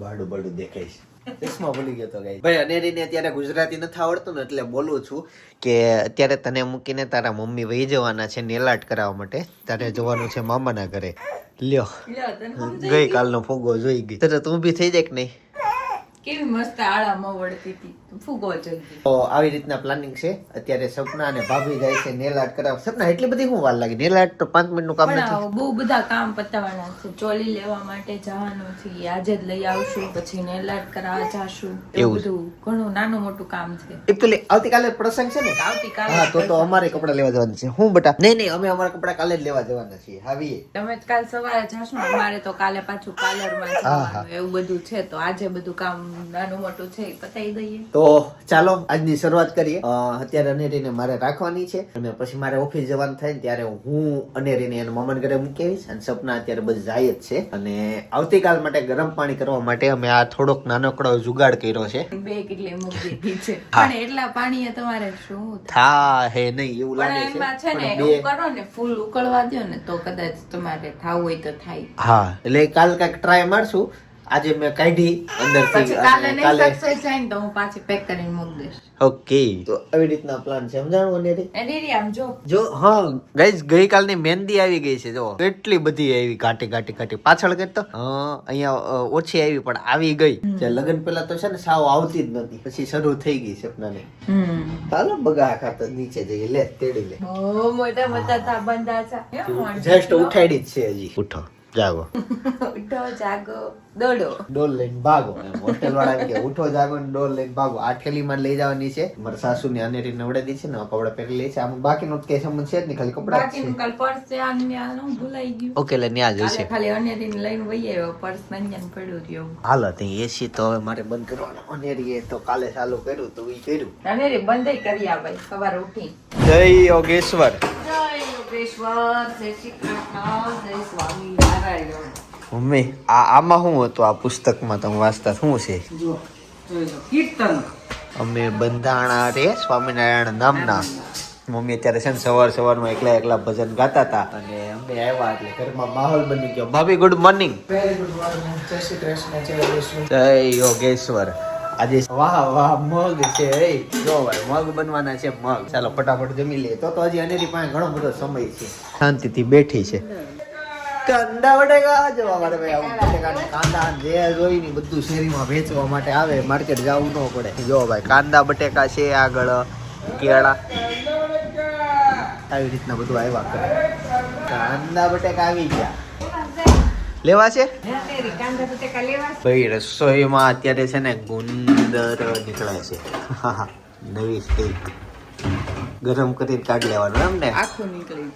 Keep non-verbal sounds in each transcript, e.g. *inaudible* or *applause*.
બાડું બાડું દેખાય છે. ચશ્મા ભૂલી ગયો તો ગાઈ ભાઈ અનેરીને અત્યારે ગુજરાતી નથી આવડતું ને એટલે બોલું છું કે અત્યારે તને મૂકીને તારા મમ્મી વહી જવાના છે નેલાટ કરાવવા માટે. તારે જવાનું છે મામાના ઘરે. લ્યો. ગઈ કાલનો ફોગો જોઈ ગઈ. તો તું બી થઈ જાય કે નહીં? કેવી મસ્ત આળા વળતી હતી. ફૂગો જલ્દી. તો આવી રીતના પ્લાનિંગ છે. અત્યારે સપના અને ભાભી જાય છે નેલ આર્ટ કરાવ સપના એટલી બધી શું વાર લાગે? નેલ આર્ટ તો પાંચ મિનિટનું કામ નથી. બહુ બધા કામ પતાવવાના છે. ચોલી લેવા માટે જવાનું છે. આજે જ લઈ આવશું પછી નેલાટ કરાવવા જાશું. એવું બધું ઘણું નાનું મોટું કામ છે. એકચ્યુઅલી આવતીકાલે પ્રસંગ છે ને? આવતીકાલે હા તો તો અમારે કપડા લેવા જવાના છે. હું બટા? નહીં નહીં અમે અમારા કપડા કાલે જ લેવા જવાના છીએ. હાવીએ. તમે જ કાલ સવારે જાશો અમારે તો કાલે પાછું પાર્લરમાં જવાનું એવું બધું છે. તો આજે બધું કામ નાનું મોટું છે પતાવી દઈએ. તો ચાલો આજની શરૂઆત કરીએ. અત્યારે અનેરીને મારે રાખવાની છે અને પછી મારે ઓફિસ જવાનું થાય ત્યારે હું અનેરીને એના મમન ઘરે મૂકી આવીશ અને સપના અત્યારે બસ જાય જ છે. અને આવતીકાલ માટે ગરમ પાણી કરવા માટે અમે આ થોડોક નાનકડો જુગાડ કર્યો છે. બે કેટલી મૂકી *laughs* દીધી છે. પણ એટલા પાણીએ તમારે શું થા હે નહીં એવું પણ લાગે છે. છે ને એવું કરો ને ફૂલ ઉકળવા દો ને તો કદાચ તમારે થાવ હોય તો થાય. હા એટલે કાલ કંઈક ટ્રાય મારશું. આજે મેં કાઢી અંદરથી પછી કાલે અને નહીં કાલે સક્સેસ થાય ને તો હું પાછી પેક કરીને મૂકી દઈશ. ઓકે. તો આવી રીતના પ્લાન છે. સમજાણું અનેરી એની રી આમ જો. જો હા ગાઈઝ ગઈકાલની મહેંદી આવી ગઈ છે જો. કેટલી બધી આવી ઘાટી ઘાટી ઘાટી. પાછળ કરતો હા અહીંયા ઓછી આવી પણ આવી ગઈ. જે લગ્ન પહેલા તો છે ને સાવ આવતી જ નથી પછી શરૂ થઈ ગઈ સપનાને. હમ. ચાલો બગા ખાતર નીચે જઈએ. લે તેડી લે. ઓ મોટા મોટા થાબંધા છે. જસ્ટ ઉઠાડી જ છે હજી. ઉઠો જાગો. *laughs* ઉઠો જાગો. દોડો. ડોલ લઈને ભાગો. એમ વાળા એમ કે ઉઠો જાગો ને ડોલ લઈને ભાગો. આ થેલીમાં લઈ જવાની છે. મારા સાસુ ને અનેરી નવડાવી છે ને આ કપડા પહેરી લે છે. આમ બાકી નું કઈ સંબંધ છે જ નહીં ખાલી કપડા જ બાકીનું કાલ પર્સ છે આને આનું ભૂલાઈ ગયું. ઓકે એટલે ન્યા જશે ખાલી લઈને વહી આવ્યો પર્સ મંજન પડ્યું રહ્યું હાલો તે એસી તો હવે મારે બંધ કરવાનો. અનેરી તો કાલે ચાલુ કર્યું તો ઈ કર્યું. અનેરી બંધ કરી આ ભાઈ સવારે ઉઠી. જય યોગેશ્વર. જય યોગેશ્વર જય શ્રી કૃષ્ણ જય સ્વામી નારાયણ મમ્મી આ આમાં શું હતું? આ પુસ્તકમાં તમે વાંચતા શું છે? કીર્તન. અમે બંધાણા રે સ્વામિનારાયણ નામના. મમ્મી અત્યારે છે ને સવાર સવારમાં એકલા એકલા ભજન ગાતા હતા. અને અમે આવ્યા એટલે ઘરમાં માહોલ બની ગયો. ભાભી ગુડ મોર્નિંગ જય યોગેશ્વર. આજે વાહ વાહ મગ છે. એ જો ભાઈ મગ બનવાના છે મગ. ચાલો ફટાફટ જમી લઈએ. તો તો હજી અનેરી પાસે ઘણો બધો સમય છે. શાંતિથી બેઠી છે. કાંદા બટેકા જવા માટે ભાઈ આવું બટેકા કાંદા જે જોઈ ને બધું શેરીમાં વેચવા માટે આવે માર્કેટ જવું ન પડે. જો ભાઈ કાંદા બટેકા છે આગળ કેળા. આવી રીતના બધું આવ્યા કરે. કાંદા બટેકા આવી ગયા. લેવા છે? ભાઈ રસોઈમાં અત્યારે છે ને ગુંદર નીકળે છે. *laughs* નવી સ્ટેક ગરમ કરીને કાઢી લેવાનું એમ ને? આખું નીકળી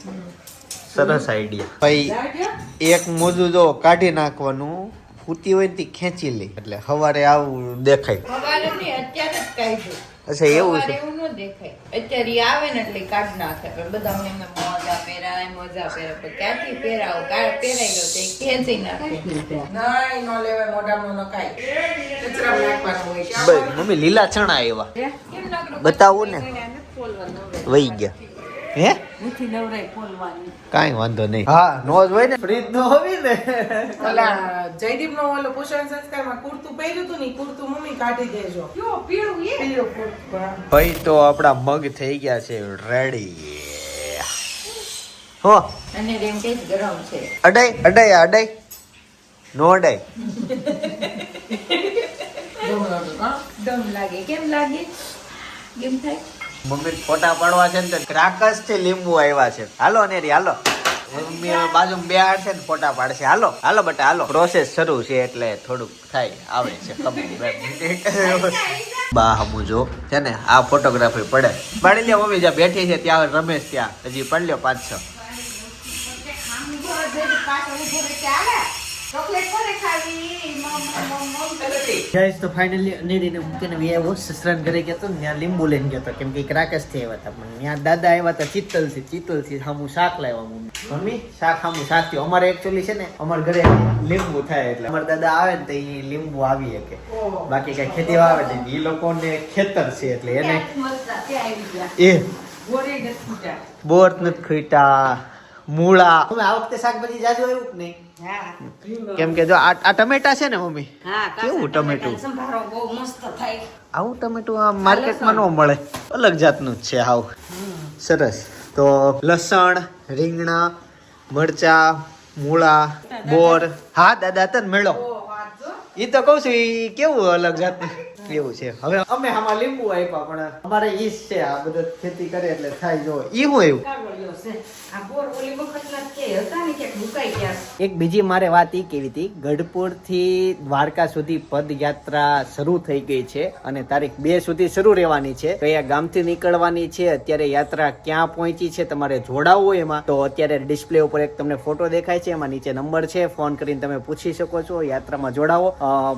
સરસ આઈડિયા ભાઈ એક મોજું જો કાઢી નાખવાનું ફૂટી હોય ને તે ખેંચી લે. એટલે સવારે આવું દેખાય. અચ્છા એવું છે? એવું ન દેખાય. અત્યારે આવે ને એટલે કાઢ નાખે. બધા મને એમને મોજા પહેરાય મોજા પહેરાય પણ ક્યાંથી પહેરાવો? કાળ પહેરાઈ ગયો તો ખેંચી નાખે. નહીં લેવાય મોઢામાં ન મમ્મી લીલા ચણા એવા બતાવો ને. વહી ગયા. હે? કાંઈ વાંધો નહીં. હા નો જ હોય ને. ફ્રીજ નો હોવી ને. ઓલા જયદીપ નો ઓલો પોષણ સંસ્કારમાં કુર્તું પહેર્યું તું ની કુર્તું મમ્મી કાઢી દેજો. કયો? પીળું એ પીળું કુર્તું ભાઈ તો આપણા મગ થઈ ગયા છે. રેડી હો. અને રેમ કે ગરમ છે. અડાઈ અડાઈ અડાઈ. નો અડાઈ? દમ લાગે. કેમ લાગે? કેમ થાય? મમ્મી ફોટા પાડવા છે ને ક્રાકસથી લીંબુ આવ્યા છે. હાલો ને રી હાલો. મમ્મી બાજુ બે છે ને ફોટા પાડશે. હાલો હાલો બટા, હાલો. પ્રોસેસ શરૂ છે એટલે થોડુંક થાય, આવે છે ખબર બા હમું જો, છે ને, આ ફોટોગ્રાફી પડે. પાડી લે મમ્મી, જ્યાં બેઠી છે ત્યાં રમેશ ત્યાં. હજી પડી લ્યો પાંચ, છ. ગાઈસ તો. ફાઇનલી અનેરીને મૂકીને આવ્યો સસરાન ઘરે ગયો ને ત્યાં લીંબુ લઈને ગયો કેમ કે થી આવ્યા હતા પણ ત્યાં દાદા આવ્યા હતા ચિત્તલથી સામું શાક લાવ્યા મમ્મી. મમ્મી? શાક સામું શાક થયું. અમારે એકચ્યુઅલી છે ને અમારા ઘરે લીંબુ થાય એટલે અમારા દાદા આવે ને તો એ લીંબુ આવી શકે. બાકી કઈ ખેતી આવે ને એ લોકોને ખેતર છે એટલે એને એ. બોર નથી ખૂટા મૂળા. તમે આ વખતે શાકભાજી જાજુ આવ્યું કે નહીં? કેમ કે જો આ આ ટમેટા છે ને મમ્મી? હા કેવું ટમેટું? સંભારો બહુ મસ્ત થાય. આવું ટમેટું આ માર્કેટમાં ન મળે. અલગ જાતનું જ છે આવું. સરસ. તો લસણ રીંગણા મરચા મૂળા બોર. હા દાદા તને મેળો. ઈ તો કઉ છું ઈ કેવું અલગ જાતનું? એવું છે? હવે અમે આમાં લીંબુ આપ્યા પણ અમારે ઈ છે આ બધું ખેતી કરે એટલે થાય જો. ઈ હું એવું. એક બીજી મારે વાત ઈ કેવી હતી ગઢપુરથી દ્વારકા સુધી પદયાત્રા શરૂ થઈ ગઈ છે અને તારીખ બે સુધી શરૂ રહેવાની છે. કયા ગામથી નીકળવાની છે અત્યારે યાત્રા ક્યાં પહોંચી છે તમારે જોડાવવું હોય એમાં. તો અત્યારે ડિસ્પ્લે ઉપર એક તમને ફોટો દેખાય છે એમાં નીચે નંબર છે ફોન કરીને તમે પૂછી શકો છો યાત્રામાં જોડાવો.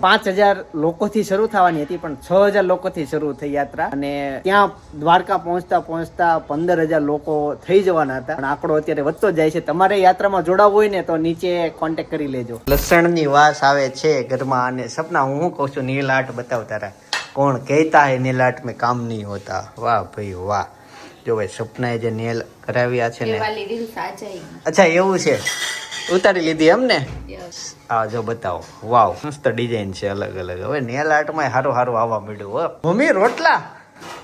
પાંચ હજાર લોકોથી શરૂ થવાની હતી પણ છ હજાર લોકોથી શરૂ થઈ યાત્રા. અને ત્યાં દ્વારકા પહોંચતા પહોંચતા પંદર હજાર લોકો થઈ જવાના હતા. પણ આંકડો અત્યારે વધતો જાય છે. તમારે યાત્રામાં જોડાવવું હોય ને તો નીચે કોન્ટેક્ટ કરી લેજો. લસણની વાસ આવે છે ઘરમાં અને સપના હું શું કહું છું નીલાટ બતાવ તારા. કોણ કહેતા હે નીલાટ મેં કામ નહીં હોતા? વાહ ભાઈ વાહ. જો ભાઈ સપનાએ જે નેલ કરાવ્યા છે ને. અચ્છા એવું છે. ઉતારી લીધી એમ ને આ જો બતાવો. વાવ મસ્ત ડિઝાઇન છે અલગ અલગ. હવે નેલ આર્ટમાં સારું સારું આવવા મળ્યું હો. મમ્મી રોટલા?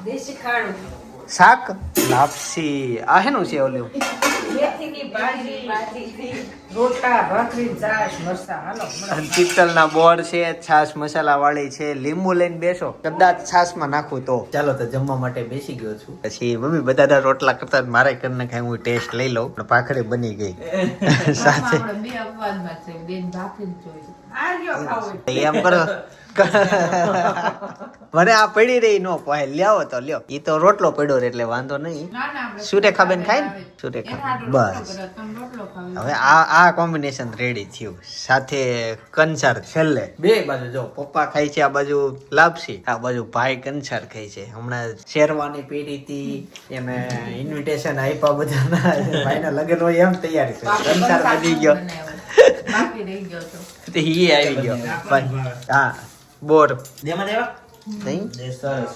દેશી ખાણું શાક? લાપસી. આ હેનું છે ઓલું? મેથીની ભાજી રોટલા ભાખરી છાશ મરચાં. હાલો મળો. પિત્તળના બોર છે છાશ મસાલા વાળી છે લીંબુ લઈને બેસો. કદાચ છાશમાં નાખું તો. ચાલો તો જમવા માટે બેસી ગયો છું. પછી મમ્મી બધા રોટલા કરતા મારે કરીને ખાઈ હું ટેસ્ટ લઈ લઉં. પણ ભાખરી બની ગઈ. *laughs* સાથે. એમ કરો. *laughs* મને આ પડી રહી નો પોહે લ્યાવો તો લ્યો. ઈ તો રોટલો પડ્યો રે એટલે વાંધો નહીં. સુરેખા બેન ખાય ને? સુરેખા બસ. હવે આ આ કોમ્બિનેશન રેડી થયું. સાથે કંસાર છેલ્લે. બે બાજુ જો પપ્પા ખાય છે આ બાજુ લાપસી આ બાજુ ભાઈ કંસાર ખાય છે. હમણાં શેરવાની પેઢી હતી એને ઇન્વિટેશન આપ્યા બધાના. ભાઈના લગ્ન હોય એમ તૈયારી છે કંસાર વધી ગયો. બાકી રહી ગયો તો. *laughs* તે ઈ આવી ગયો. હા. બોર. નહીં? સરસ.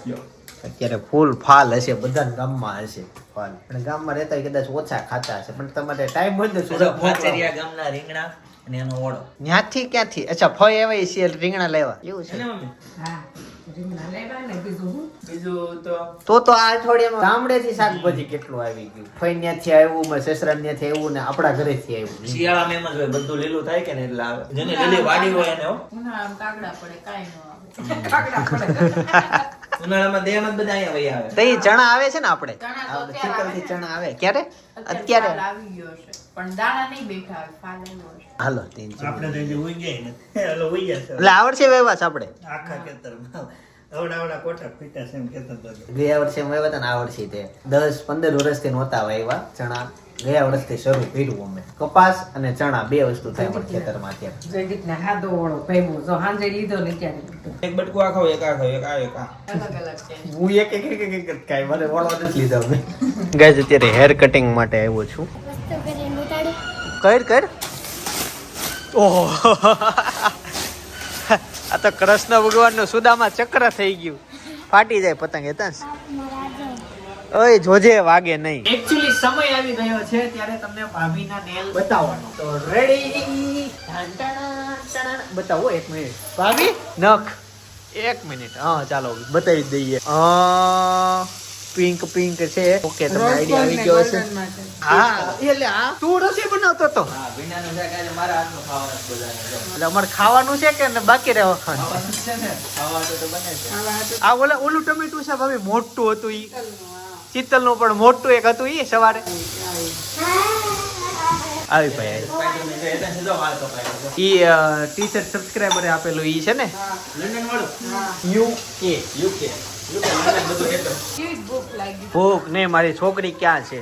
અત્યારે ફૂલ ફાલ હશે બધા ગામમાં હશે ફાલ. પણ ગામમાં રહેતા હોય કદાચ ઓછા ખાતા હશે પણ તમારે ટાઈમ હોય તો સુરત ગામના રીંગણા અને એનો ઓળો. ત્યાંથી ક્યાંથી? અચ્છા ફળ એવા છે રીંગણા લેવા. એવું છે? ને મમ્મી હું. તો તો તો આ અઠવાડિયામાં ગામડેથી શાકભાજી કેટલું આવી ગયું? ફઈ ત્યાંથી આવ્યું મારા સસરા ત્યાંથી આવ્યું ને આપણા ઘરેથી આવ્યું? શિયાળામાં એમ જ હોય બધું લીલું થાય કે ને એટલે આવે જેને લીલી વાડી હોય એને કાગડા પડે કાઈ ન આવે. કાગડા પડે. ઉનાળામાં દેહમાં જ બધા અહીંયા વહી આવે તઈ ચણા આવે છે ને આપણે? આવે ચણા આવે. ક્યારે? અત્યારે આવી ગયો છે. પણ દાણા નહીં બેઠા આવે હાલો આપણે તો એટલે આવડશે વ્યવહાર આપણે? આખા ખેતરમાં. ગયા વર્ષે હું આવ્યા હતા ને આ વર્ષે તે દસ પંદર વર્ષથી નહોતા વાવ્યા ચણા. ગયા વર્ષથી શરૂ કર્યું અમે. કપાસ અને ચણા બે વસ્તુ થાય અમારા ખેતરમાં ત્યાં હાદો ઓળો ભેગો. જો હાંજે લીધો ને ત્યારે એક બટકું આ ખાવ એક આ ખાવ એક આ એક આ. હું એક એક એક એક એક મને વળવા નથી લીધો અમે. ગાઈઝ અત્યારે હેર કટિંગ માટે આવ્યો છું. કર કર. ઓહો. આ તો કૃષ્ણ ભગવાનનું સુદામાં ચક્ર થઈ ગયું. ફાટી જાય પતંગ એ ઓય જોજે વાગે નહીં. એક્ચ્યુઅલી સમય આવી ગયો છે ત્યારે તમને ભાભીના નેલ બતાવવાનો. તો રેડી બતાવો એક મિનિટ ભાભી? નખ. એક મિનિટ હા ચાલો બતાવી દઈએ. દઈએ પિંક પિંક છે. ઓકે તમને આઈડિયા આવી ગયો હશે. હા એટલે આ તું રસોઈ બનાવતો તો હા ભીંડાનું શાક આજે મારા હાથનું ખાવાનું જ બધાને જો. એટલે અમારે ખાવાનું છે કે બાકી રહેવા ખાવાનું ખાવાનું છે ને ખાવાનું તો બને છે. આ ઓલા ઓલું ટમેટું છે ભાભી મોટું હતું ઈ. ચિત્તલનું પણ મોટું એક હતું ઈ સવારે. આવી ભાઈ એ ટીચર. ઈ ટી શર્ટ સબસ્ક્રાઇબરે આપેલું ઈ છે ને? લંડન વાળું? યુ કે. યુકે યુકે ભૂખ લાગી ને મારી છોકરી ક્યાં છે?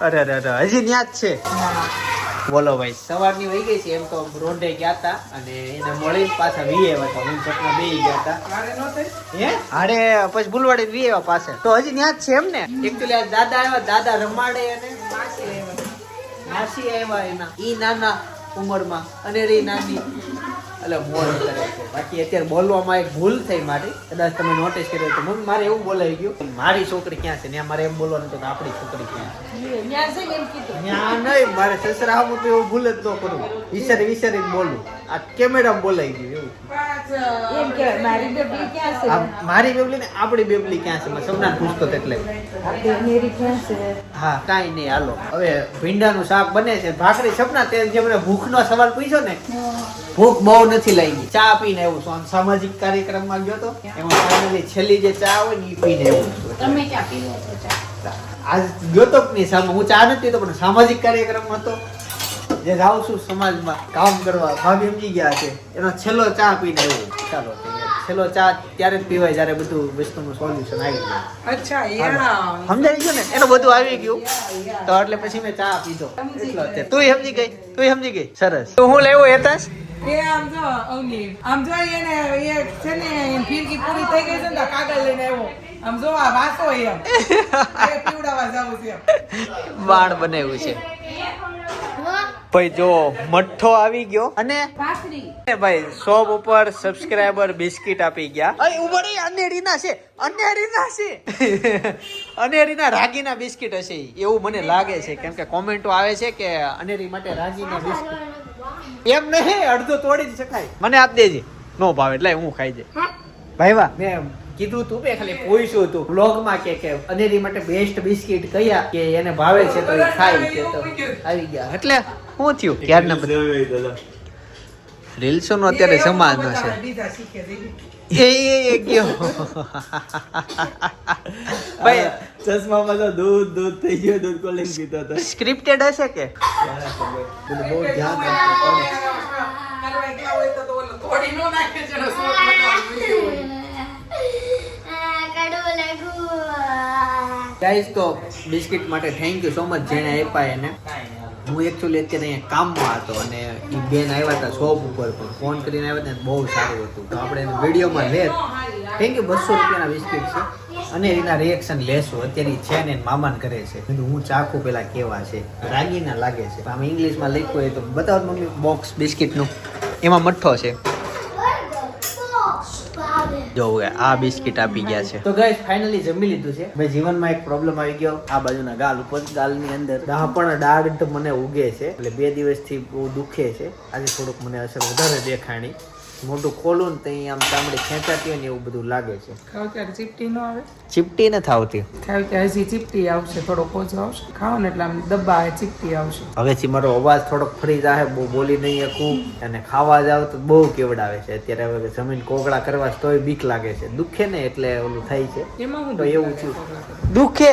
અરે અરે અરે, હજી ત્યાં જ છે. બોલો ભાઈ, સવારની વહી ગઈ છે, એમ તો રોડે ગયા હતા અને એને મળી પાછા વી આવ્યા હતા હું સપના બે ગયા હતા? હે? અરે પછી બુલવાડી વી આવ્યા પાસે તો હજી ત્યાં જ છે એમ ને એકચ્યુઅલી આ દાદા આવ્યા, દાદા રમાડે અને. માસી આવ્યા એના. ઈ નાના ઉંમરમાં અને રી નાની. એટલે બોલ કરે છે. બાકી અત્યારે બોલવામાં એક ભૂલ થઈ મારી. કદાચ તમે નોટિસ કર્યો તો મમ્મી મારે એવું બોલાઈ ગયું મારી છોકરી ક્યાં છે? ને મારે એમ બોલવાનું તો આપણી છોકરી ક્યાં છે? ને ત્યાં નહીં મારે સસરા આવું તો એવું ભૂલ જ ન કરું. વિચારી વિચારી બોલું. આ કેમેરા બોલાઈ ગયું એવું. મારી બેબલી ને આપણી બેબલી ક્યાં છે? સૌના પૂછતો એટલે. હા કાંઈ નહીં હાલો. હવે ભીંડાનું શાક બને છે. ભાખરી સપના તેલ જે મને ભૂખનો સવાલ પૂછ્યો ને ભૂખ બહુ નથી લાગી. ચા પીને એવું છું. સામાજિક કાર્યક્રમમાં ગયો તો એમાં finally છેલ્લી જે ચા હોય ને એ પીને એવું છું. તમે ક્યાં પીવો છો ચા? આજ ગયો તો કે નહીં સામે હું ચા નથી તો પણ સામાજિક કાર્યક્રમ હતો જે જાઉં છું સમાજમાં કામ કરવા ભાભી સમજી ગયા છે. એનો છેલ્લો ચા પીને એવું ચાલો છેલ્લો ચા ત્યારે જ પીવાય જ્યારે બધું વસ્તુનું સોલ્યુશન આવી ગયું અચ્છા સમજાઈ ગયું ને? એનું બધું આવી ગયું. તો એટલે પછી મેં ચા પીધો. તું સમજી ગઈ? તુંય સમજી ગઈ? સરસ. તો હું લેવું હેતાશ? એ આમ જો અવની. આમ જો એને એ છે ને ફિરકી પૂરી થઈ ગઈ છે ને કાગળ લઈને આવ્યો. આમ જો આ વાસો એમ. *laughs* એ પીવડાવવા જાવું છે બાણ બનાવ્યું છે. ભાઈ જો મઠ્ઠો આવી ગયો. અને ભાખરી. ભાઈ શોપ ઉપર સબસ્ક્રાઇબર બિસ્કિટ આપી ગયા. અહીં ઊભો રહી અનેરીના છે અનેરીના છે. *laughs* અનેરીના રાગીના બિસ્કિટ હશે એવું મને લાગે છે. કેમ કે કોમેન્ટો આવે છે કે અનેરી માટે રાગીના બિસ્કિટ. એમ નહીં અડધો તોડી જ શકાય. મને આપ દેજે. નો ભાવે એટલે હું ખાઈ જાય. ભાઈ વાહ મેં કીધું તું બે ખાલી પૂછ્યું તું. બ્લોગમાં કે કે અનેરી માટે બેસ્ટ બિસ્કિટ કયા? કે એને ભાવે છે તો એ ખાય છે તો આવી ગયા. એટલે શું થયું? ક્યારના બધા? રીલ્સો નો અત્યારે સમાન નો છે. એ ગયો ભાઈ ચશ્મામાં તો દૂધ દૂધ થઈ ગયો દૂધ કોલિંગ પીતો હતો. સ્ક્રિપ્ટેડ હશે કે? બહુ ધ્યાન કરવા રાખવું તો તો ઓલો તોડી નો નાખે છે ને શોખ લગાવી ગાઈસ તો બિસ્કિટ માટે થેન્ક યુ સો મચ જેણે આપ્યા એને. હું એકચ્યુઅલી અત્યારે અહીંયા કામમાં હતો અને એ બેન આવ્યા હતા શોપ ઉપર પણ ફોન કરીને આવ્યા હતા બહુ સારું હતું. તો આપણે એને વિડીયોમાં લે. થેન્ક યુ બસો રૂપિયાના બિસ્કિટ છે. અને એના રિએક્શન લેશું. અત્યારે છે ને મામાને કરે છે. કીધું, હું ચાખું પેલા કેવા છે? રાગીના લાગે છે. આમ ઇંગ્લિશમાં લખ્યું હોય તો બતાવો મમ્મી બોક્સ બિસ્કિટનું. એમાં મઠ્ઠો છે. જો હવે આ બિસ્કિટ આપી ગયા છે. તો ગાઈસ ફાઇનલી જમી લીધું છે. મેં જીવનમાં એક પ્રોબ્લેમ આવી ગયો. આ બાજુના ગાલ ઉપર, ગાલની અંદર. પણ દાઢ મને ઉગે છે. એટલે બે દિવસથી બહુ દુખે છે. આજે થોડુંક મને અસર વધારે દેખાણી. મોટું ખોલું ને તો આમ ચામડી ખેંચાતી હોય ને એવું બધું લાગે છે. ખાવ ત્યારે ચીપટી નો આવે? ચીપટી નથી આવતી. ખાવ ત્યારે હજી ચીપટી આવશે થોડો ઓછો આવશે. ખાઓ ને એટલે આમ ડબ્બા ચીપટી આવશે. હવેથી મારો અવાજ થોડોક ફરી જાય બહુ બોલી નહીં શકું અને ખાવા જાવ તો બહુ કેવડાવે છે. અત્યારે હવે જમીન કોગળા કરવા તોય બીક લાગે છે. દુખે ને એટલે ઓલું થાય છે. એમાં હું તો એવું છું. દુખે?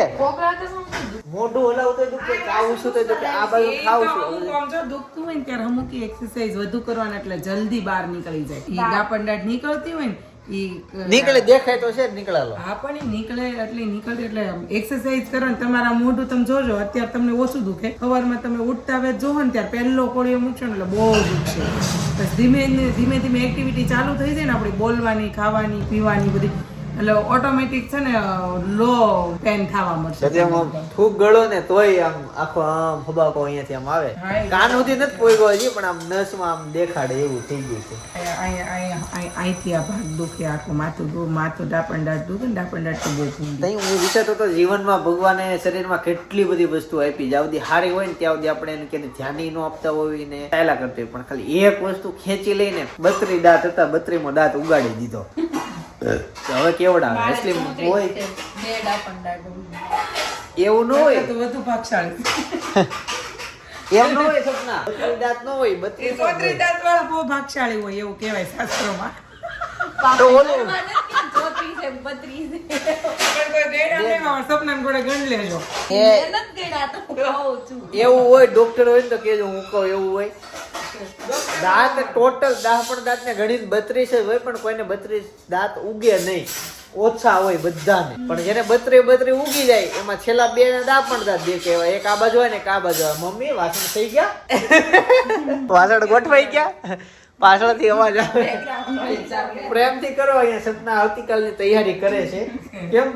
મોઢું હલાવતો દુખે ખાવું છું તો દુખે. આ બાજુ ખાવું છું કોમ જો દુખતું હોય ને ત્યારે અમુક એક્સરસાઇઝ વધુ કરવાના એટલે જલ્દી બહાર નીકળી જાય. ઈ ગાપંડાટ નીકળતી હોય ને ઈ નીકળે દેખાય તો છે નીકળાલો. હા પણ ઈ નીકળે એટલે નીકળે એટલે એક્સરસાઇઝ કરો ને તમારા મોઢું તમે જોજો અત્યારે તમને ઓછું દુખે. સવારમાં તમે ઉઠતા વેત જોવો ને ત્યારે પહેલો કોળીઓ મૂકશો ને એટલે બહુ દુખશે. ધીમે ધીમે ધીમે એક્ટિવિટી ચાલુ થઈ જાય ને આપણી બોલવાની ખાવાની પીવાની બધી. એટલે ઓટોમેટિક છે ને લો પેન થવા મળશે. થૂક ગળો ને તોય આમ આખો આમ ફબાકો અહીંયાથી આમ આવે. કાન સુધી નથી પોઈગો હજી પણ આમ નસમાં આમ દેખાડે એવું થઈ ગયું છે. અહીંથી આ ભાગ દુખે આખું માથું દુ માથું ડાપણ દાટ દુખે ને ડાપણ દાટ તો બહુ હું વિચારતો હતો જીવનમાં ભગવાને શરીરમાં કેટલી બધી વસ્તુ આપી. જ્યાં સુધી સારી હોય ને ત્યાં સુધી આપણે એને કે ધ્યાન ન આપતા હોય ને. પહેલા કરતા પણ ખાલી એક વસ્તુ ખેંચી લઈને બત્રી દાંત હતા બત્રીમાં દાંત ઉગાડી દીધો. હવે કેવડા આવે અસલી હોય? એવું ન હોય? તો વધુ ભાગશાળી. એમ ન હોય સપના? બત્રી દાંત ન હોય બત્રી ચોત્રી દાંત વાળા બહુ ભાગશાળી હોય એવું કહેવાય શાસ્ત્રોમાં. તો ઓલું? ચોત્રીસ બત્રીસ છે પણ કોઈ હોય, ગણ લેજો. એ મહેનત કર્યા તો કહું છું. એવું હોય ડોક્ટર હોય ને તો કેજો હું કહું એવું હોય. દાંત ટોટલ દાહ પણ દાંત ને ગણીને બત્રીસ જ હોય પણ કોઈને બત્રીસ દાંત ઉગે નહીં. ઓછા હોય બધાને. પણ જેને બત્રી બત્રી ઉગી જાય એમાં છેલ્લા બે ને દા પણ દાંત બે કહેવાય. એક આ બાજુ હોય ને એક આ બાજુ હોય. મમ્મી વાસણ થઈ ગયા? *laughs* વાસણ ગોઠવાઈ ગયા? પાછળથી અવાજ આવે. પ્રેમથી કરો અહીંયા સપના આવતીકાલની તૈયારી કરે છે. કેમ?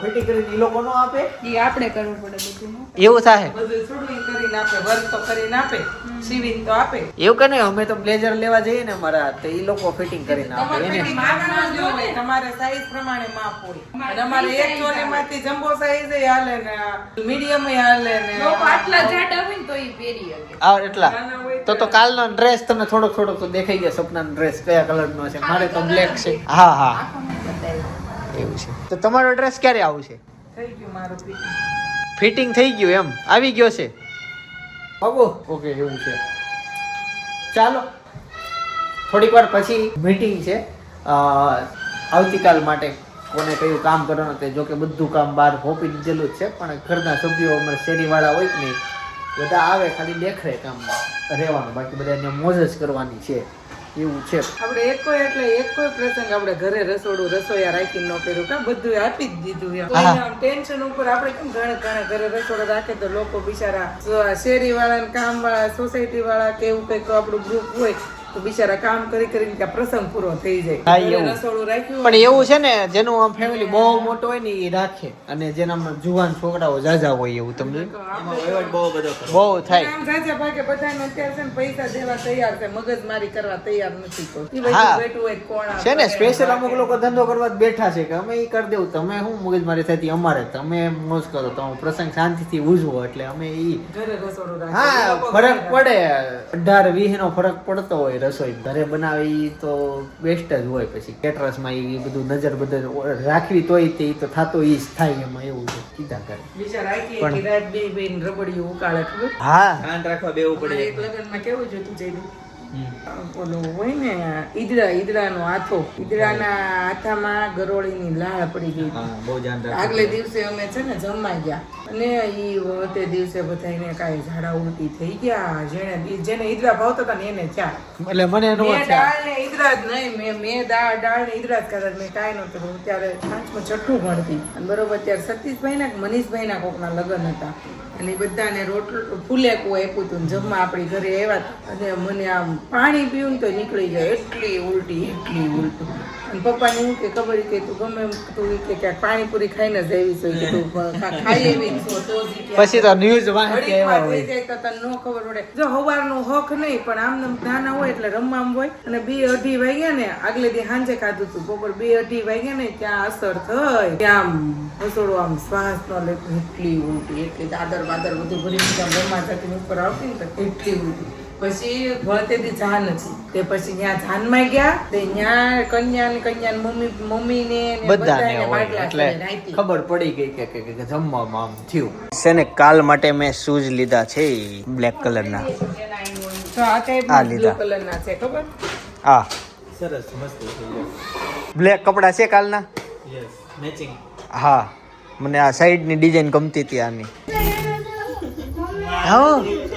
ફીટી કરીને ઈ લોકો નો આપે? એ આપણે કરવું પડે બધું એવું થાય. બધું થોડું કરીને આપે વર્ક તો કરીને આપે. સીવીને તો આપે. એવું કે નહીં અમે તો બ્લેઝર લેવા જઈએ ને મારા તો એ લોકો ફિટિંગ કરીને આપે તમારે એને. સાઈઝ પ્રમાણે માપ હોય. અને અમારે એક ચોલીમાંથી જમ્બો સાઈઝ હાલે ને મીડિયમ હાલે ને. લોકો આટલા જાડા હોય ને તો એ પહેરી શકે. આ એટલા. તો તો કાલનો ડ્રેસ તમને થોડોક થોડોક તો દેખાઈ ગયા સપનાનો ડ્રેસ કયા કલરનો છે મારે તો બ્લેક છે. હા હા. એવું છે. તો તમારો ડ્રેસ ક્યારે આવશે થઈ ગયું મારું ફિટિંગ ફિટિંગ થઈ ગયું એમ. આવી ગયો છે. બાબુ ઓકે, એવું છે. ચાલો. થોડીક વાર પછી મીટિંગ છે. આવતીકાલ માટે કોને કયું કામ કરવાનું તે જોકે બધું કામ બહાર હોપી દીધેલું જ છે, પણ ઘરના સભ્યો અમારે શેરીવાળા હોય કે નહીં, બધા આવે ખાલી દેખરે કામમાં રહેવાનું. બાકી બધા એને મોજ જ કરવાની છે. એવું છે. આપણે એક કોઈ એટલે એક કોઈ પ્રસંગ આપણે ઘરે રસોડું રસોઈયા રાખીને ન કર્યું કા? બધું આપી જ દીધું એમ. હા. કોઈને આમ ટેન્શન ઉપર આપણે કેમ ઘણે ઘણે ઘરે રસોડું રાખે તો લોકો બિચારા શેરી વાળા કામ વાળા સોસાયટી વાળા કે એવું કંઈક આપણું ગ્રુપ હોય તો બિચારા કામ કરી કરીને પ્રસંગ પૂરો થઈ જાય. હા, ઘરે એવું. રસોડું રાખ્યું. પણ એવું છે ને જેનું આમ ફેમિલી બહુ મોટો હોય ને એ રાખે. અને જેના જુવાન છોકરાઓ જાજા હોય એવું તમને? બહુ બધો બહુ થાય. આમ ભાગે બધાને અત્યારે છે ને પૈસા દેવા તૈયાર છે મગજમારી કરવા તૈયાર નથી કોઈ. ઈ હા. બધું બેઠું હોય કોણ છે ને સ્પેશિયલ અમુક લોકો ધંધો કરવા બેઠા છે કે અમે એ કરી દેવું. તમે શું મગજમારી થતી અમારે? તમે મોજ કરો તો પ્રસંગ શાંતિથી ઉજવો એટલે અમે ઈ ઘરે રસોડું રાખે હા ફરક પડે. અઢાર વીસ નો ફરક પડતો હોય રસોઈ ઘરે બનાવી તો બેસ્ટ જ હોય પછી. કેટરસમાં એ બધું નજર બધું રાખવી તોય તે ઈ તો થતો ઈ જ થાય એમાં એવું છે. કીધા કરે. પણ- રબડી ઉકાળે હા. ધ્યાન રાખવા બેવું પડે. લગ્નમાં કેવું જોતું હમ. ઓલું હોય ને ઈદડા ઈદડાનો હાથો ઈદડાના હાથામાં ગરોળીની લાળ પડી ગઈ. આગલે દિવસે અમે છે ને જમવા ગયા. અને ઈ તે દિવસે બધાને કાંઈ ઝાડા ઉલટી થઈ ગયા. જેને જેને ઈદડા ભાવતા હતા ને એને ચા એટલે મને દાળ ને ઈદડા જ નહીં મેં મેં દાળ દાળ ને ઈદડા જ ખાધા. મેં કાંઈ નહોતું હું ત્યારે પાંચમું છઠ્ઠું ભણતી. અને બરોબર ત્યારે સતીશભાઈ ના મનીષભાઈ ના કોકના લગ્ન હતા. અને બધાને રોટલો ફૂલેકું આપ્યું હતું જમવા આપણી ઘરે આવ્યા અને મને આમ પાણી પીવું તો નીકળી જાય એટલી ઉલટી એટલી ઉલટી. પપ્પાને હું કે ખબર કે તું ગમે તું કે ક્યાંક પાણીપુરી ખાઈને જ છો કે તું ખાઈ એવી તો પછી તો ન્યૂઝ વાંચી આવ્યા હોય. તો તને ન ખબર પડે. જો હવારનું હક નહીં પણ આમ નામ નાના હોય એટલે રમવામાં હોય. અને બે અઢી વાગ્યા ને આગલે દી સાંજે ખાધું તું. બપોર બે અઢી વાગ્યા ને ત્યાં અસર થઈ. ત્યાં રસોડું આમ શ્વાસ ન લે એટલી ઉલટી. એટલે દાદર બાદર બધું ભરી ત્યાં રમવા જતી ઉપર આવતી ને તો એટલી ઉલટી. પછી વળતેથી જાન હતી તે પછી ત્યાં જાનમાં ગયા તે ત્યાં કન્યા ને કન્યા ને મમ્મી મમ્મી ને બધાને હોય એટલે ખબર પડી ગઈ કે કે જમવામાં આમ થયું. છે ને કાલ માટે મેં શૂઝ લીધા છે બ્લેક કલરના. તો આ લીધા. કલર ના છે ખબર? હા. સરસ મસ્ત બ્લેક કપડા છે કાલના? યસ મેચિંગ હા. મને આ સાઈડની ડિઝાઇન ગમતી હતી આની. *laughs* હા.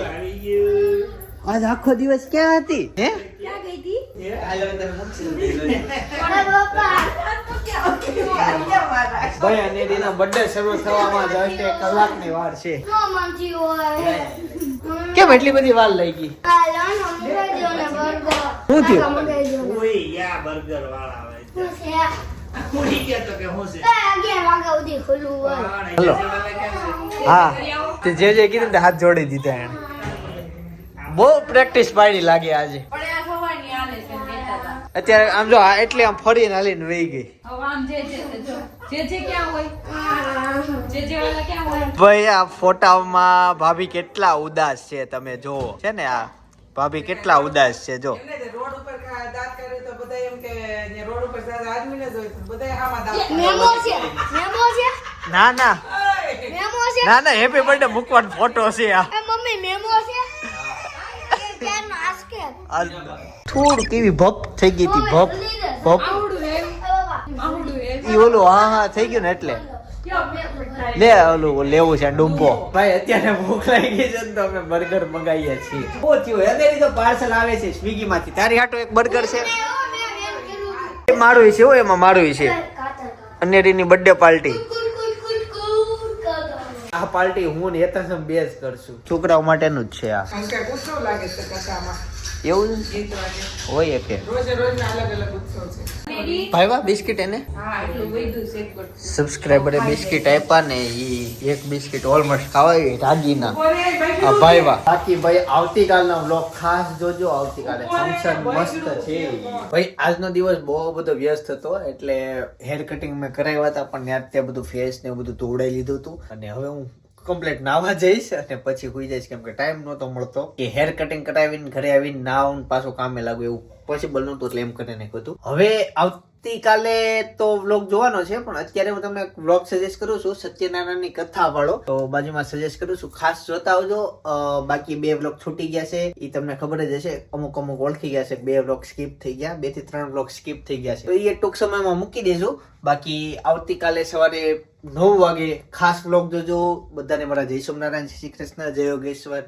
આજ આખો દિવસ ક્યાં હતી? હે? *laughs* ભાઈ અને એનો બર્થડે શરૂ થવામાં જસ્ટ એક કલાકની વાર છે. કેમ એટલી બધી વાર લઈ ગઈ? શું થયું? બર્ગર વાળા આવે ઉડી ગયા તો કે હું હા તે જે જે કીધું ને હાથ જોડી દીધા એને. બહુ પ્રેક્ટિસ પાડી લાગે આજે. છે. અત્યારે આમ જો આ એટલી આમ ફરીને હાલીને વહી ગઈ. હવે આમ જે જે છે જો. જે જે ક્યાં હોય જે જે વાળા ક્યાં હોય ભાઈ આ ફોટામાં ભાભી કેટલા ઉદાસ છે તમે જોવો છે ને આ ભાભી કેટલા ઉદાસ છે? જો. ના ના. ના ના હેપી બર્થડે મૂકવાનો ફોટો છે આ. આ થોડું કેવી ભપ થઈ ગઈ હતી ભપ ભપ. ઈ ઓલું હા હા થઈ ગયું ને એટલે. લે ઓલું લેવું છે ડુંબો. ભાઈ અત્યારે ભૂખ લાગી ગઈ છે તો અમે બર્ગર મંગાવીએ છીએ. બહુ થયું. અત્યારે તો પાર્સલ આવે છે સ્વિગી માંથી તારી હાટો એક બર્ગર છે? એ મારું છે હો એમાં મારું છે. અનેરીની બર્થડે પાર્ટી આ પાર્ટી હું ને યથાસમ બે જ કરશું. છોકરાઓ માટેનું જ છે આ. સંસ્કાર કાંઈક લાગે છે કથામાં. એવું હોય કે ભાઈવા, બિસ્કિટ એને? સબસ્ક્રાઇબરે બિસ્કિટ આપ્યા ને ઈ એક બિસ્કિટ ઓલમોસ્ટ ખાવાય રાગીના. આ ભાઈ વાહ બાકી ભાઈ આવતીકાલનો વ્લોગ ખાસ જોજો, આવતીકાલે ફંક્શન મસ્ત છે. ભાઈ, આજનો દિવસ બહુ બધો વ્યસ્ત હતો, એટલે હેર કટિંગ મેં કરાવ્યા હતા પણ ત્યાં તે બધું ફેસ ને બધું ધોવડાઈ લીધું હતું. અને હવે હું કમ્પ્લીટ નાવા જઈશ અને પછી સુઈ જઈશ કેમ કે ટાઈમ નહોતો મળતો. કે હેર કટિંગ કરાવીને ઘરે આવીને નાવ પાછું કામે લાગુ એવું પોસિબલ નહોતું એટલે એમ કરીને કહ્યું હવે હવે આવતીકાલે તો વ્લોગ જોવાનો છે, પણ અત્યારે હું તમને વ્લોગ સજેસ્ટ કરું છું, સત્યનારાયણની કથા વાળો તો બાજુમાં સજેસ્ટ કરું છું, ખાસ જોતા આવજો. બાકી બે વ્લોગ છૂટી ગયા છે એ તમને ખબર જ હશે. અમુક અમુક ઓળખી ગયા છે, બે વ્લોગ સ્કીપ થઈ ગયા, બેથી ત્રણ વ્લોગ સ્કીપ થઈ ગયા છે. તો એ ટૂંક સમયમાં મૂકી દેજો. બાકી આવતીકાલે સવારે નવ વાગે ખાસ વ્લોગ જોજો. બધાને મારા જય સોમનારાયણ શ્રી કૃષ્ણ, જય યોગેશ્વર.